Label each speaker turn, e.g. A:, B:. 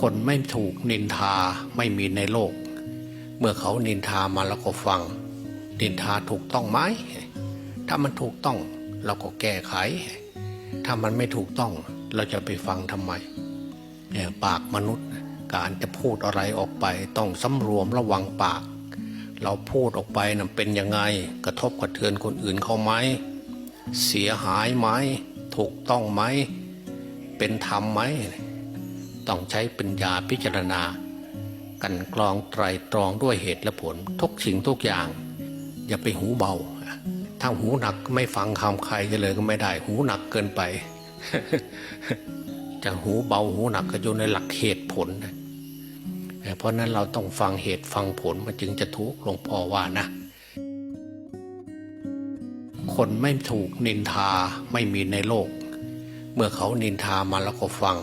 A: คนไม่ถูกนินทาไม่มีในโลก เมื่อเขานินทามาแล้วก็ฟัง นินทาถูกต้องไหมถ้ามันถูกต้องเราก็แก้ไข ถ้ามันไม่ถูกต้องเราจะไปฟังทำไมเนี่ยปากมนุษย์การจะพูดอะไรออกไปต้องสำรวมระวังปาก เราพูดออกไปน่ะเป็นยังไงกระทบกระเทือนคนอื่นเขาไหมเสียหายไหมถูกต้องไหมเป็นธรรมไหม ต้องใช้ปัญญาพิจารณา กันกรองไตรตรองด้วยเหตุและผล ทุกสิ่งทุกอย่าง อย่าไปหูเบา ถ้าหูหนักไม่ฟังคำใครเลยก็ไม่ได้ หูหนักเกินไป จะหูเบาหูหนักก็อยู่ในหลักเหตุผล เพราะนั้นเราต้องฟังเหตุฟังผลมันจึงจะถูกหลวงพ่อว่านะคนไม่ถูกนินทาไม่มีในโลก เมื่อเขานินทามาแล้วก็ฟัง